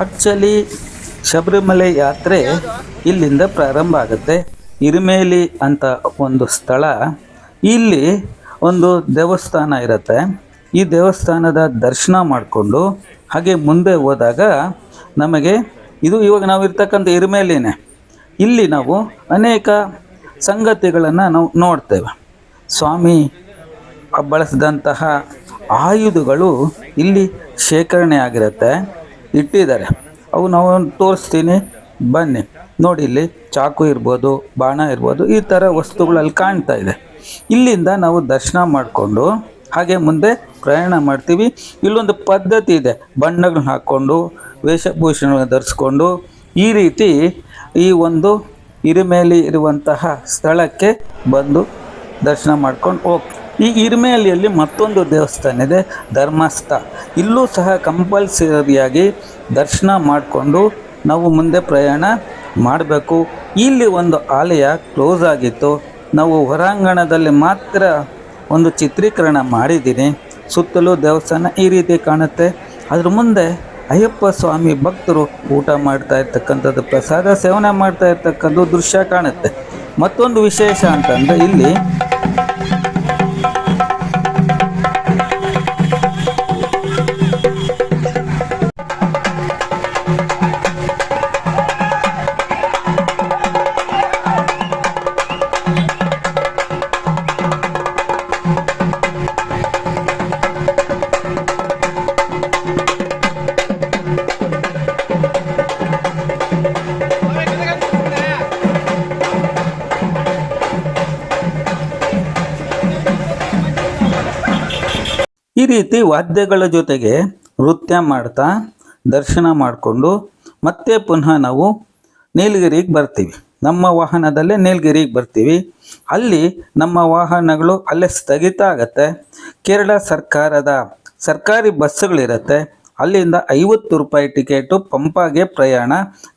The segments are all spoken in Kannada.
ಆಕ್ಚುಲಿ ಶಬರಿಮಲೆ ಯಾತ್ರೆ ಇಲ್ಲಿಂದ ಪ್ರಾರಂಭ ಆಗುತ್ತೆ. ಇರಿಮೇಲಿ ಅಂತ ಒಂದು ಸ್ಥಳ, ಇಲ್ಲಿ ಒಂದು ದೇವಸ್ಥಾನ ಇರುತ್ತೆ. ಈ ದೇವಸ್ಥಾನದ ದರ್ಶನ ಮಾಡಿಕೊಂಡು, ಹಾಗೆ ಮುಂದೆ ಹೋದಾಗ ನಮಗೆ, ಇದು ಇವಾಗ ನಾವು ಇರ್ತಕ್ಕಂಥ ಇರಿಮೇಲಿನೇ. ಇಲ್ಲಿ ನಾವು ಅನೇಕ ಸಂಗತಿಗಳನ್ನು ನಾವು ನೋಡ್ತೇವೆ. ಸ್ವಾಮಿ ಬಳಸಿದಂತಹ ಆಯುಧಗಳು ಇಲ್ಲಿ ಶೇಖರಣೆ ಆಗಿರುತ್ತೆ. ಇಟ್ಟಿದ್ದಾರೆ. ಅವು ನಾವು ತೋರಿಸ್ತೀನಿ. ಬನ್ನಿ. ನೋಡಿ ಇಲ್ಲಿ ಚಾಕು ಇರ್ಬೋದು, ಬಾಣ ಇರ್ಬೋದು, ಈ ಥರ ವಸ್ತುಗಳಲ್ಲಿ ಕಾಣ್ತಾ ಇದೆ. ಇಲ್ಲಿಂದ ನಾವು ದರ್ಶನ ಮಾಡಿಕೊಂಡು ಹಾಗೆ ಮುಂದೆ ಪ್ರಯಾಣ ಮಾಡ್ತೀವಿ. ಇಲ್ಲೊಂದು ಪದ್ಧತಿ ಇದೆ. ಬಣ್ಣಗಳನ್ನ ಹಾಕ್ಕೊಂಡು ವೇಷಭೂಷಣಗಳನ್ನ ಧರಿಸ್ಕೊಂಡು ಈ ರೀತಿ ಈ ಒಂದು ಇರಿಮೇಲಿ ಇರುವಂತಹ ಸ್ಥಳಕ್ಕೆ ಬಂದು ದರ್ಶನ ಮಾಡ್ಕೊಂಡು ಹೋಗ್ತೀವಿ. ಈ ಇರ್ಮೇಲಿಯಲ್ಲಿ ಮತ್ತೊಂದು ದೇವಸ್ಥಾನ ಇದೆ ಧರ್ಮಸ್ಥ ಇಲ್ಲೂ ಸಹ ಕಂಪಲ್ಸರಿಯಾಗಿ ದರ್ಶನ ಮಾಡಿಕೊಂಡು ನಾವು ಮುಂದೆ ಪ್ರಯಾಣ ಮಾಡಬೇಕು. ಇಲ್ಲಿ ಒಂದು ಆಲಯ ಕ್ಲೋಸ್ ಆಗಿತ್ತು. ನಾವು ಹೊರಾಂಗಣದಲ್ಲಿ ಮಾತ್ರ ಒಂದು ಚಿತ್ರೀಕರಣ ಮಾಡಿದ್ದೀನಿ ಸುತ್ತಲೂ ದೇವಸ್ಥಾನ ಈ ರೀತಿ ಕಾಣುತ್ತೆ. ಅದ್ರ ಮುಂದೆ ಅಯ್ಯಪ್ಪ ಸ್ವಾಮಿ ಭಕ್ತರು ಊಟ ಮಾಡ್ತಾ ಇರ್ತಕ್ಕಂಥದ್ದು, ಪ್ರಸಾದ ಸೇವನೆ ಮಾಡ್ತಾ ಇರ್ತಕ್ಕಂಥ ದೃಶ್ಯ ಕಾಣುತ್ತೆ. ಮತ್ತೊಂದು ವಿಶೇಷ ಅಂತಂದರೆ ಇಲ್ಲಿ ರೀತಿ ವಾದ್ಯಗಳ ಜೊತೆಗೆ ನೃತ್ಯ ಮಾಡ್ತಾ ದರ್ಶನ ಮಾಡಿಕೊಂಡು ಮತ್ತೆ ಪುನಃ ನಾವು ನೀಲಗಿರಿಗೆ ಬರ್ತೀವಿ. ನಮ್ಮ ವಾಹನದಲ್ಲೇ ನೀಲಗಿರಿಗೆ ಬರ್ತೀವಿ. ಅಲ್ಲಿ ನಮ್ಮ ವಾಹನಗಳು ಅಲ್ಲೇ ಸ್ಥಗಿತ ಆಗತ್ತೆ. ಕೇರಳ ಸರ್ಕಾರದ ಸರ್ಕಾರಿ ಬಸ್ಸುಗಳಿರುತ್ತೆ. ಅಲ್ಲಿಂದ ಐವತ್ತು ರೂಪಾಯಿ ಟಿಕೆಟು ಪಂಪಾಗೆ ಪ್ರಯಾಣ.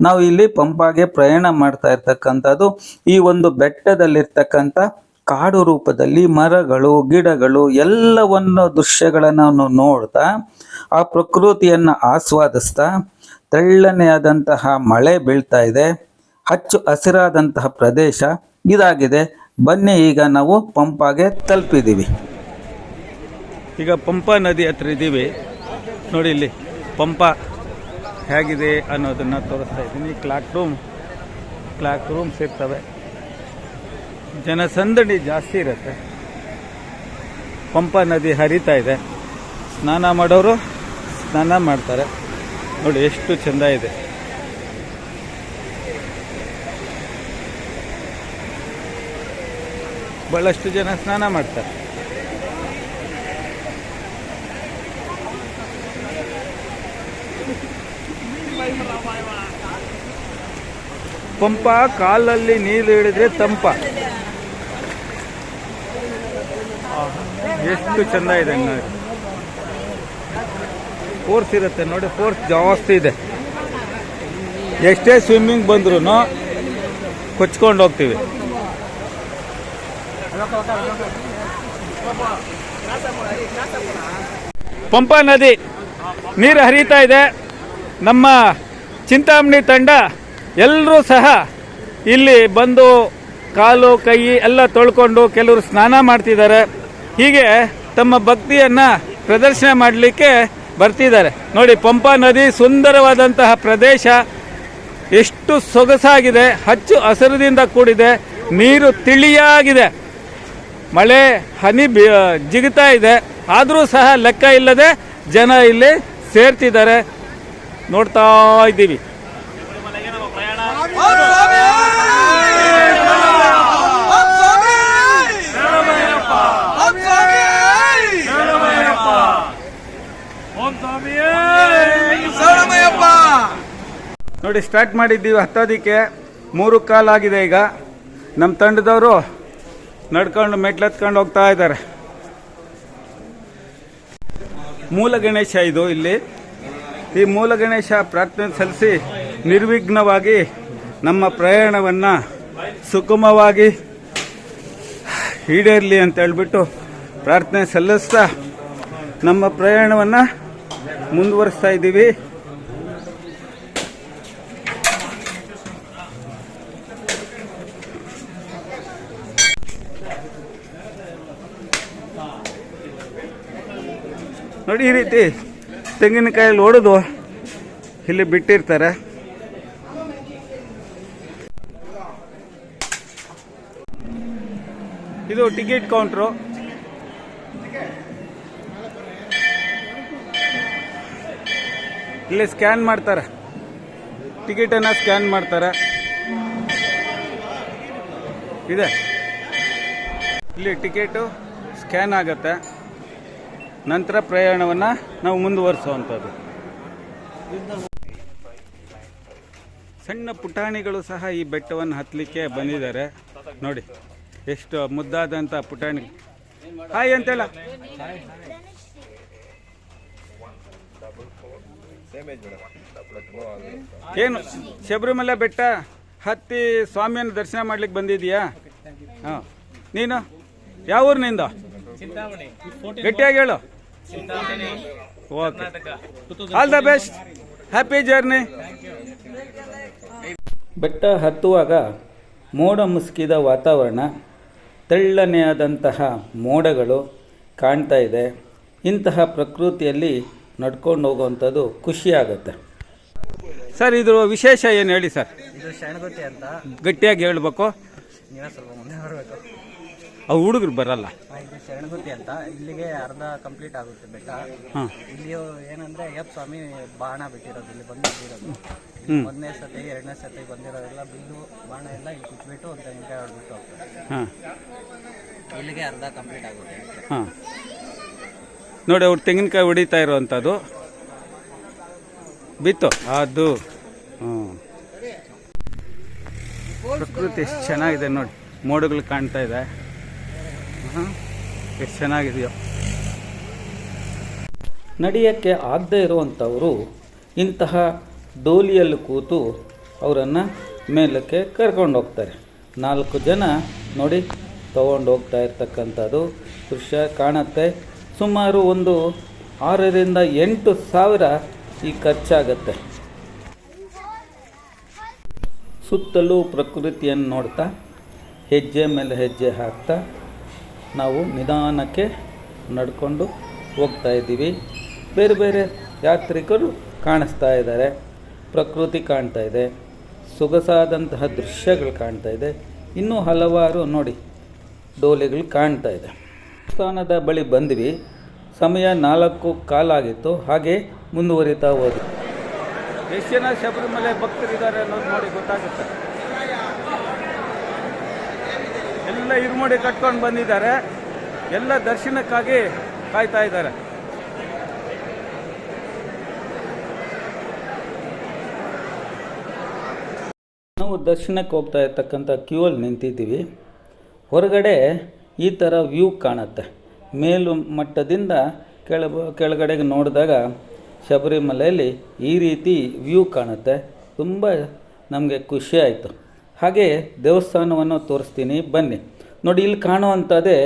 ನಾವು ಇಲ್ಲಿ ಪಂಪಾಗೆ ಪ್ರಯಾಣ ಮಾಡ್ತಾ ಇರ್ತಕ್ಕಂಥದ್ದು ಈ ಒಂದು ಬೆಟ್ಟದಲ್ಲಿರ್ತಕ್ಕಂಥ ಕಾಡು ರೂಪದಲ್ಲಿ ಮರಗಳು, ಗಿಡಗಳು ಎಲ್ಲವನ್ನು ದೃಶ್ಯಗಳನ್ನು ನೋಡ್ತಾ, ಆ ಪ್ರಕೃತಿಯನ್ನು ಆಸ್ವಾದಿಸ್ತಾ ತೆಳ್ಳನೆಯಾದಂತಹ ಮಳೆ ಬೀಳ್ತಾ ಇದೆ, ಹಚ್ಚು ಹಸಿರಾದಂತಹ ಪ್ರದೇಶ ಇದಾಗಿದೆ. ಬನ್ನಿ ಈಗ ನಾವು ಪಂಪಾಗೆ ತಲುಪಿದ್ದೀವಿ. ಈಗ ಪಂಪಾ ನದಿ ಹತ್ರ ಇದ್ದೀವಿ. ನೋಡಿ ಇಲ್ಲಿ ಪಂಪ ಹೇಗಿದೆ ಅನ್ನೋದನ್ನು ತೋರಿಸ್ತಾ ಇದ್ದೀನಿ. ಕ್ಲಾಕ್ ರೂಮ್ ಕ್ಲಾಕ್ ರೂಮ್ಸ್ ಇರ್ತವೆ ಜನಸಂದಣಿ ಜಾಸ್ತಿ ಇರುತ್ತೆ. ಪಂಪ ನದಿ ಹರಿತಾ ಇದೆ. ಸ್ನಾನ ಮಾಡೋರು ಸ್ನಾನ ಮಾಡ್ತಾರೆ. ನೋಡಿ ಎಷ್ಟು ಚೆಂದ ಇದೆ. ಬಹಳಷ್ಟು ಜನ ಸ್ನಾನ ಮಾಡ್ತಾರೆ. ಪಂಪ ಕಾಲಲ್ಲಿ ನೀರು ಹಿಡಿದ್ರೆ ತಂಪ. ಎಷ್ಟು ಚೆಂದ ಇದೆ ಫೋರ್ಸ್ ಇರುತ್ತೆ ನೋಡಿ ಫೋರ್ಸ್ ಜಾಸ್ತಿ ಇದೆ. ಎಷ್ಟೇ ಸ್ವಿಮ್ಮಿಂಗ್ ಬಂದ್ರು ಕೊಚ್ಕೊಂಡು ಹೋಗ್ತೀವಿ. ಪಂಪಾ ನದಿ, ನೀರು ಹರಿತಾ ಇದೆ. ನಮ್ಮ ಚಿಂತಾಮಣಿ ತಂಡ ಎಲ್ಲರೂ ಸಹ ಇಲ್ಲಿ ಬಂದು ಕಾಲು, ಕೈ ಎಲ್ಲ ತೊಳ್ಕೊಂಡು ಕೆಲವರು ಸ್ನಾನ ಮಾಡ್ತಿದ್ದಾರೆ. ಹೀಗೆ ತಮ್ಮ ಭಕ್ತಿಯನ್ನು ಪ್ರದರ್ಶನ ಮಾಡಲಿಕ್ಕೆ ಬರ್ತಿದ್ದಾರೆ. ನೋಡಿ, ಪಂಪಾ ನದಿ ಸುಂದರವಾದಂತಹ ಪ್ರದೇಶ. ಎಷ್ಟು ಸೊಗಸಾಗಿದೆ, ಹಚ್ಚು ಹಸಿರದಿಂದ ಕೂಡಿದೆ, ನೀರು ತಿಳಿಯಾಗಿದೆ. ಮಳೆ, ಹನಿ ಬಿ- ಜಿಗುತ್ತಾ ಇದೆ. ಆದರೂ ಸಹ ಲೆಕ್ಕ ಇಲ್ಲದೆ ಜನ ಇಲ್ಲಿ ಸೇರ್ತಿದ್ದಾರೆ. ನೋಡ್ತಾ ಇದ್ದೀವಿ. ನೋಡಿ ಸ್ಟಾರ್ಟ್ ಮಾಡಿದ್ದೀವಿ ಹತ್ತೋದಿಕ್ಕೆ. ಮೂರು ಕಾಲಾಗಿದೆ ಈಗ. ನಮ್ಮ ತಂಡದವರು ನಡ್ಕೊಂಡು ಮೆಟ್ಲೆತ್ಕೊಂಡು ಹೋಗ್ತಾ ಇದ್ದಾರೆ. ಮೂಲ ಗಣೇಶ ಇದು ಇಲ್ಲಿ. ಈ ಮೂಲ ಗಣೇಶ ಪ್ರಾರ್ಥನೆ ಸಲ್ಲಿಸಿ ನಿರ್ವಿಘ್ನವಾಗಿ ನಮ್ಮ ಪ್ರಯಾಣವನ್ನು ಸುಗಮವಾಗಿ ಈಡೇರಲಿ ಅಂತ ಹೇಳ್ಬಿಟ್ಟು ಪ್ರಾರ್ಥನೆ ಸಲ್ಲಿಸ್ತಾ ನಮ್ಮ ಪ್ರಯಾಣವನ್ನು ಮುಂದುವರಿಸ್ತಾ ಇದ್ದೀವಿ. ನೋಡಿ ಈ ರೀತಿ ತೆಂಗಿನಕಾಯಲ್ಲಿ ಹೊಡೆದು ಇಲ್ಲಿ ಬಿಟ್ಟಿರ್ತಾರೆ. ಇದು ಟಿಕೆಟ್ ಕೌಂಟ್ರು. ಇಲ್ಲಿ ಸ್ಕ್ಯಾನ್ ಮಾಡ್ತಾರೆ. ಟಿಕೆಟನ್ನು ಸ್ಕ್ಯಾನ್ ಮಾಡ್ತಾರೆ. ಇದೆ. ಇಲ್ಲಿ ಟಿಕೆಟು ಸ್ಕ್ಯಾನ್ ಆಗುತ್ತೆ. ನಂತರ ಪ್ರಯಾಣವನ್ನು ನಾವು ಮುಂದುವರಿಸುವಂಥದ್ದು. ಸಣ್ಣ ಪುಟಾಣಿಗಳು ಸಹ ಈ ಬೆಟ್ಟವನ್ನು ಹತ್ತಲಿಕ್ಕೆ ಬಂದಿದ್ದಾರೆ. ನೋಡಿ, ಎಷ್ಟು ಮುದ್ದಾದಂಥ ಪುಟಾಣಿ. ಹಾಯ್ ಅಂತೆಲ್ಲ. ಏನು, ಶಬರಿಮಲೆ ಬೆಟ್ಟ ಹತ್ತಿ ಸ್ವಾಮಿಯನ್ನು ದರ್ಶನ ಮಾಡ್ಲಿಕ್ಕೆ ಬಂದಿದೀಯಾ ಹಾಂ. ನೀನು? ಯಾವ ಊರಿನಿಂದ? ಗಟ್ಟಿಯಾಗಿ ಹೇಳು. Okay all the best happy journey ಬೆಟ್ಟ ಹತ್ತುವಾಗ ಮೋಡ ಮುಸುಕಿದ ವಾತಾವರಣ ತೆಳ್ಳನೆಯಾದಂತಹ ಮೋಡಗಳು ಕಾಣ್ತಾ ಇದೆ. ಇಂತಹ ಪ್ರಕೃತಿಯಲ್ಲಿ ನಡ್ಕೊಂಡು ಹೋಗುವಂಥದ್ದು ಖುಷಿಯಾಗುತ್ತೆ ಸರ್ ಇದ್ರ ವಿಶೇಷ ಏನು ಹೇಳಿ ಸರ್ ಇದು ಅಂತ. ಗಟ್ಟಿಯಾಗಿ ಹೇಳ್ಬೇಕು. ನೀವೇ ಸ್ವಲ್ಪ ಮುಂದೆ ಬರಬೇಕು. ಅವು ಹುಡುಗರು ಬರಲ್ಲ. ಇದು ಶರಣಗುತ್ತಿ ಅಂತ. ಇಲ್ಲಿಗೆ ಅರ್ಧ ಕಂಪ್ಲೀಟ್ ಆಗುತ್ತೆ ಬೆಟ್ಟ. ಹಾಂ. ಇಲ್ಲಿ ಏನಂದ್ರೆ ಅಯ್ಯಪ್ಪ ಸ್ವಾಮಿ ಬಾಣ ಬಿಟ್ಟಿರೋದು ಇಲ್ಲಿ ಬಂದು ಬಿಟ್ಟಿರೋದು. ಮೊದಲನೇ ಸತಿ ಎರಡನೇ ಸತಿ ಬಂದಿರೋದೆಲ್ಲ ಬಿಲ್ಲು ಬಾಣ ಎಲ್ಲ ಇಲ್ಲಿ ಕುಚ್ಬಿಟ್ಟು ಒಂದು ತೆಂಗಿನಕಾಯಿ ಹೊಡೆದ್ಬಿಟ್ಟು ಹೋಗ್ತಾರೆ. ಹಾಂ. ಇಲ್ಲಿಗೆ ಅರ್ಧ ಕಂಪ್ಲೀಟ್ ಆಗುತ್ತೆ. ಹಾಂ. ನೋಡಿ ಅವ್ರು ತೆಂಗಿನಕಾಯಿ ಹೊಡಿತಾ ಇರುವಂಥದ್ದು. ಬಿತ್ತು. ಅದು. ಹ್ಞೂ ಪ್ರಕೃತಿ ಎಷ್ಟು ಚೆನ್ನಾಗಿದೆ ನೋಡಿ. ಮೋಡಗಳು ಕಾಣ್ತಾ ಇದೆ. ಹಾಂ ಎಷ್ಟು ಚೆನ್ನಾಗಿದೆಯೋ? ನಡೆಯೋಕ್ಕೆ ಆಗದೇ ಇರುವಂಥವರು ಇಂತಹ ಡೋಲಿಯಲ್ಲಿ ಕೂತು ಅವರನ್ನು ಮೇಲಕ್ಕೆ ಕರ್ಕೊಂಡು ಹೋಗ್ತಾರೆ. ನಾಲ್ಕು ಜನ ನೋಡಿ ತಗೊಂಡು ಹೋಗ್ತಾ ಇರ್ತಕ್ಕಂಥದ್ದು ದೃಶ್ಯ ಕಾಣುತ್ತೆ. ಸುಮಾರು ಒಂದು ಆರರಿಂದ ಎಂಟು ಸಾವಿರ ಈ ಖರ್ಚಾಗತ್ತೆ. ಸುತ್ತಲೂ ಪ್ರಕೃತಿಯನ್ನು ನೋಡ್ತಾ, ಹೆಜ್ಜೆ ಮೇಲೆ ಹೆಜ್ಜೆ ಹಾಕ್ತಾ ನಾವು ನಿಧಾನಕ್ಕೆ ನಡ್ಕೊಂಡು ಹೋಗ್ತಾ ಇದ್ದೀವಿ. ಬೇರೆ ಬೇರೆ ಯಾತ್ರಿಕರು ಕಾಣಿಸ್ತಾ ಇದ್ದಾರೆ. ಪ್ರಕೃತಿ ಕಾಣ್ತಾ ಇದೆ. ಸೊಗಸಾದಂತಹ ದೃಶ್ಯಗಳು ಕಾಣ್ತಾ ಇದೆ. ಇನ್ನೂ ಹಲವಾರು ನೋಡಿ ಡೋಲಿಗಳು ಕಾಣ್ತಾ ಇದೆ. ದೇವಸ್ಥಾನದ ಬಳಿ ಬಂದ್ವಿ. ಸಮಯ ನಾಲ್ಕು ಕಾಲಾಗಿತ್ತು ಹಾಗೆ ಮುಂದುವರಿತಾ ಹೋದ್ವಿ. ಎಷ್ಟು ಜನ ಶಬರಿಮಲೆ ಭಕ್ತರಿದ್ದಾರೆ ಅನ್ನೋದು ನೋಡಿ ಗೊತ್ತಾಗುತ್ತೆ. ಎಲ್ಲ ಮಾಡಿ ಕಟ್ಕೊಂಡು ಬಂದಿದ್ದಾರೆ. ಎಲ್ಲ ದರ್ಶನಕ್ಕಾಗಿ ಕಾಯ್ತಾ ಇದ್ದಾರೆ. ನಾವು ದರ್ಶನಕ್ಕೆ ಹೋಗ್ತಾ ಇರ್ತಕ್ಕಂಥ ಕ್ಯೂ ಅಲ್ಲಿ ನಿಂತಿದ್ದೀವಿ. ಹೊರಗಡೆ ಈ ಥರ ವ್ಯೂ ಕಾಣುತ್ತೆ. ಮೇಲು ಮಟ್ಟದಿಂದ ಕೆಳ ಕೆಳಗಡೆಗೆ ನೋಡಿದಾಗ ಶಬರಿಮಲೆಯಲ್ಲಿ ಈ ರೀತಿ ವ್ಯೂ ಕಾಣುತ್ತೆ. ತುಂಬ ನಮಗೆ ಖುಷಿ ಆಯಿತು. ಹಾಗೆ ದೇವಸ್ಥಾನವನ್ನು ತೋರಿಸ್ತೀನಿ. ಬನ್ನಿ. ನೋಡಿ ಇಲ್ಲಿ ಕಾಣುವಂಥದ್ದೇ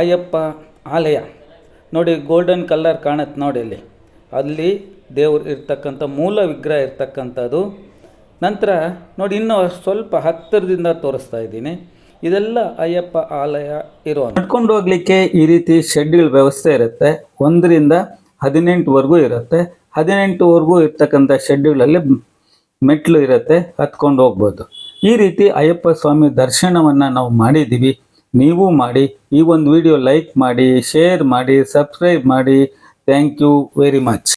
ಅಯ್ಯಪ್ಪ ಆಲಯ. ನೋಡಿ ಗೋಲ್ಡನ್ ಕಲರ್ ಕಾಣುತ್ತೆ ನೋಡಿ ಇಲ್ಲಿ. ಅಲ್ಲಿ ದೇವ್ರು ಇರ್ತಕ್ಕಂಥ ಮೂಲ ವಿಗ್ರಹ ಇರ್ತಕ್ಕಂಥದ್ದು. ನಂತರ ನೋಡಿ ಇನ್ನೂ ಸ್ವಲ್ಪ ಹತ್ತಿರದಿಂದ ತೋರಿಸ್ತಾ ಇದ್ದೀನಿ. ಇದೆಲ್ಲ ಅಯ್ಯಪ್ಪ ಆಲಯ ಇರುವ ನಡ್ಕೊಂಡು ಹೋಗ್ಲಿಕ್ಕೆ ಈ ರೀತಿ ಶೆಡ್ಗಳ ವ್ಯವಸ್ಥೆ ಇರುತ್ತೆ. ಒಂದರಿಂದ ಹದಿನೆಂಟುವರೆಗೂ ಇರುತ್ತೆ. ಹದಿನೆಂಟುವರೆಗೂ ಇರ್ತಕ್ಕಂಥ ಶೆಡ್ಗಳಲ್ಲಿ ಮೆಟ್ಲು ಇರುತ್ತೆ. ಹತ್ಕೊಂಡು ಹೋಗ್ಬೋದು. ಈ ರೀತಿ ಅಯ್ಯಪ್ಪ ಸ್ವಾಮಿ ದರ್ಶನವನ್ನು ನಾವು ಮಾಡಿದ್ದೀವಿ ನೀವು ಮಾಡಿ, ಈ ಒಂದು ವಿಡಿಯೋ ಲೈಕ್ ಮಾಡಿ ಶೇರ್ ಮಾಡಿ ಸಬ್ಸ್ಕ್ರೈಬ್ ಮಾಡಿ. Thank you very much